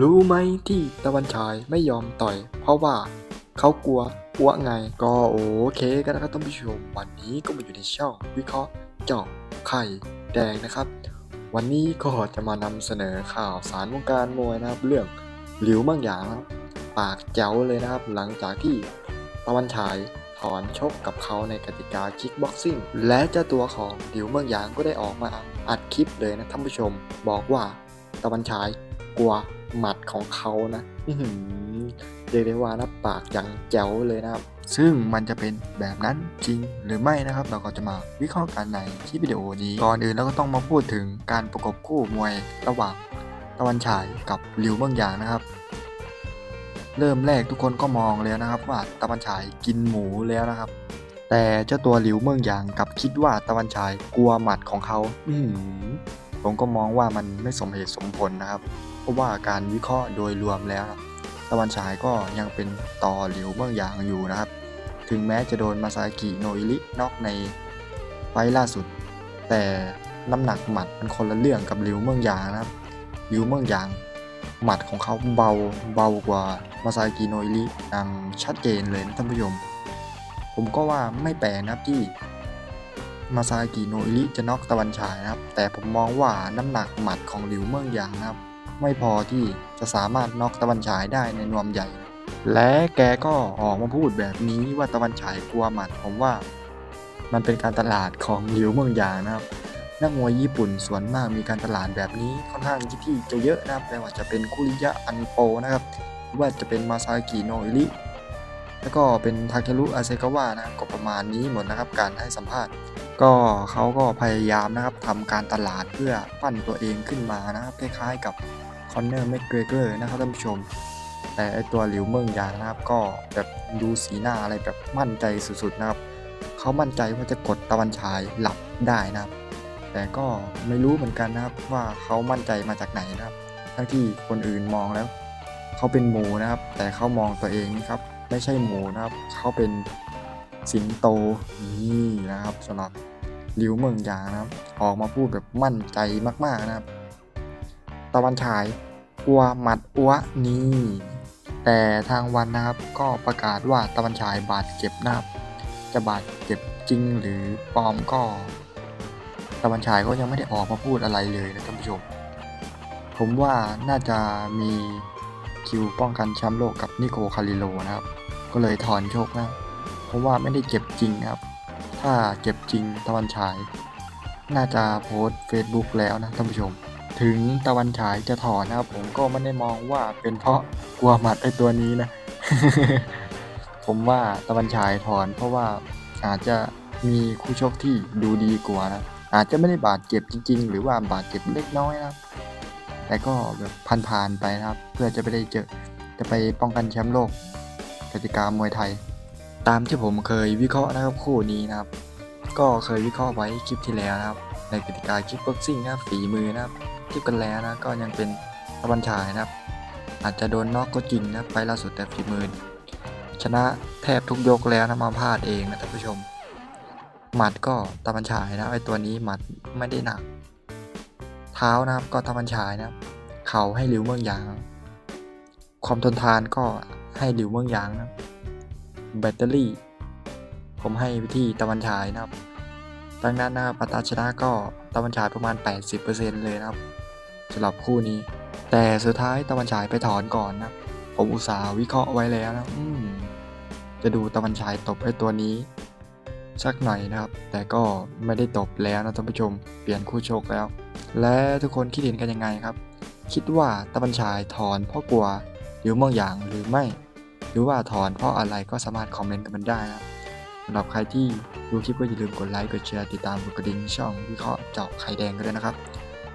รู้ไหมที่ตะวันฉายไม่ยอมต่อย เพราะว่าเขากลัวอ้วไง ก็โอเคกันนะครับท่านผู้ชม วันนี้ก็มาอยู่ในช่องวิเคราะห์เจาะไข่แดงนะครับ วันนี้ก็จะมานำเสนอข่าวสารวงการมวยนะครับ เรื่องหลิวเมืองหยางครับปากแจ๋วเลยนะครับ หลังจากที่ตะวันฉายถอนชกกับเขาในกติกาคิกบ็อกซิ่งและเจ้าตัวของหลิวเมืองหยางก็ได้ออกมาอัดคลิปเลยนะท่านผู้ชม บอกว่าตะวันฉายกลัว หมัดของเขานะอื้อหือเรียกได้ว่านะปากอย่างแจ๋วเลยนะครับ ซึ่งมันจะเป็นแบบนั้นจริงหรือไม่นะครับ เราก็จะมาวิเคราะห์กันในคลิปวิดีโอนี้ ก่อนอื่นเราก็ต้องมาพูดถึงการประกบคู่มวยระหว่างตะวันฉายกับหลิวเมืองหยางนะครับ เริ่มแรกทุกคนก็มองแล้วนะครับ ว่าตะวันฉายกินหมูแล้วนะครับแต่เจ้าตัวหลิวเมืองหยางกลับคิดว่าตะวันฉายกลัวหมัดของเขา อือหือผมก็มองว่ามันไม่สมเหตุสมผลนะครับ เพราะว่าการวิเคราะห์โดยรวมแล้วนะตะวันฉายก็ยังเป็นต่อหลิวเมืองหยางอยู่นะครับ ถึงแม้จะโดนมาซากิโนอิรินอกในไฟล์ล่าสุด แต่น้ำหนักหมัดมันคนละเรื่องกับหลิวเมืองยางนะครับหลิวเมืองยาง หมัดของเขาเบาเบากว่ามาซากิโนอิริอย่างชัดเจนเลยนะท่านผู้ชม ผมก็ว่าไม่แปลกนะครับที่มาซากิโนอิริจะน็อกตะวันฉายนะครับ แต่ผมมองว่าน้ำหนักหมัดของหลิวเมืองยางนะครับ ไม่พอที่จะสามารถน็อกตะวันฉายได้ในนวมใหญ่ และแกก็ออกมาพูดแบบนี้ว่าตะวันฉายกลัวหมัดผมว่า มันเป็นการตลาดของหลิวเมืองยางนะครับนักมวยญี่ปุ่นส่วนมากมีการตลาดแบบนี้ค่อนข้างที่จะเยอะนะครับไม่ว่าจะเป็นคุริยะอันโปนะครับหรือว่าจะเป็นมาซากิโนอิริ แล้วก็เป็นทาเครุอาเซกาวะนะก็ประมาณนี้หมดนะครับการให้สัมภาษณ์ ก็เขาก็พยายามนะครับทำการตลาดเพื่อปั้นตัวเองขึ้นมานะครับคล้ายๆกับคอนเนอร์แมกเกรเกอร์นะครับท่านผู้ชม แต่ไอตัวหลิวเมิงยางนะครับ ก็แบบดูสีหน้าอะไรแบบมั่นใจสุดๆนะครับเขามั่นใจว่าจะกดตะวันฉายหลับได้นะครับ แต่ก็ไม่รู้เหมือนกันนะครับว่าเขามั่นใจมาจากไหนนะครับ ทั้งที่คนอื่นมองแล้ว เขาเป็นหมูนะครับ แต่เขามองตัวเองนี่ครับ ไม่ใช่หมูนะครับ เขาเป็นสิงโตนี่นะครับสำหรับหลิวเมืองยางนะครับ ออกมาพูดแบบมั่นใจมากๆนะครับ ตะวันฉายกลัวหมัดอ้วนี่แต่ทางวันนะครับก็ประกาศว่าตะวันฉายบาดเจ็บนะครับ จะบาดเจ็บจริงหรือปลอมก็ ตะวันฉายก็ยังไม่ได้ออกมาพูดอะไรเลยนะท่านผู้ชม ผมว่าน่าจะมี คิวป้องกันแชมป์โลกกับนิโคคาริโลนะครับ ก็เลยถอนโชคนะเพราะว่าไม่ได้เจ็บจริงครับ ถ้าเจ็บจริงตะวันฉาย น่าจะโพสต์ Facebook แล้วนะท่านผู้ชม ถึงตะวันฉายจะถอนนะครับ ผมก็ไม่ได้มองว่าเป็นเพราะกลัวหมัดไอตัวนี้นะ ผมว่าตะวันฉายถอน เพราะว่าอาจจะมีคู่ชกที่ดูดีกว่านะอาจจะไม่ได้บาดเจ็บจริง ๆ หรือว่าบาดเจ็บเล็กน้อยนะ แต่ก็แบบผ่านๆไปนะครับ เพื่อจะไปได้เจอจะไปป้องกันแชมป์โลกกติกามวยไทย ตามที่ผมเคยวิเคราะห์นะครับคู่นี้นะครับ ก็เคยวิเคราะห์ไว้คลิปที่แล้วนะครับ ในกติกาคิกบ็อกซิ่งนะครับฝีมือนะครับคลิปกันแล้วนะก็ยังเป็นตะวันฉายนะครับ อาจจะโดนน็อกก็จริงนะไปล่าสุดแต่ฝีมือชนะแทบทุกยกแล้วนะมาพลาดเองนะท่านผู้ชม หมัดก็ตะวันฉายนะไอตัวนี้หมัดไม่ได้หนัก เท้านะครับก็ตะวันฉายนะครับ เข่าให้หลิวเมืองยาง ความทนทานก็ให้หลิวเมืองยางนะแบตเตอรี่ ผมให้ไปที่ตะวันฉายนะครับดังนั้นนะครับอัตราชนะก็ตะวันฉายประมาณ 80%เลยนะครับสำหรับคู่นี้ แต่สุดท้ายตะวันฉายไปถอนก่อนนะผมอุตส่าห์วิเคราะห์ไว้แล้วนะจะดูตะวันฉายตบไอ้ตัวนี้ สักหน่อยนะครับ แต่ก็ไม่ได้ตบแล้วนะท่านผู้ชม เปลี่ยนคู่ชกแล้ว และทุกคนคิดเห็นกันยังไงครับ คิดว่าตะวันฉายถอนเพราะกลัวหรือเมืองอย่างหรือไม่ หรือว่าถอนเพราะอะไรก็สามารถคอมเมนต์กันมาได้นะครับสำหรับใครที่ดูคลิปก็อย่าลืมกดไลค์กดแชร์ติดตามกดกระดิ่งช่องวิเคราะห์เจาะไข่แดงกันด้วยนะครับ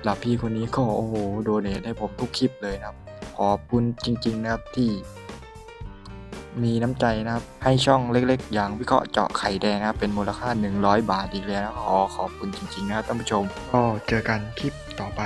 หรับพี่คนนี้ก็โอ้โหโดเนทให้ผมทุกคลิปเลยนะครับ ขอบคุณจริง ๆ นะครับที่ มีน้ำใจนะครับ ให้ช่องเล็กๆ อย่างวิเคราะห์เจาะไข่แดงนะครับ เป็นมูลค่า 100 บาทอีกแล้วขอขอบคุณจริงๆนะครับท่านผู้ชมก็เจอกันคลิปต่อไป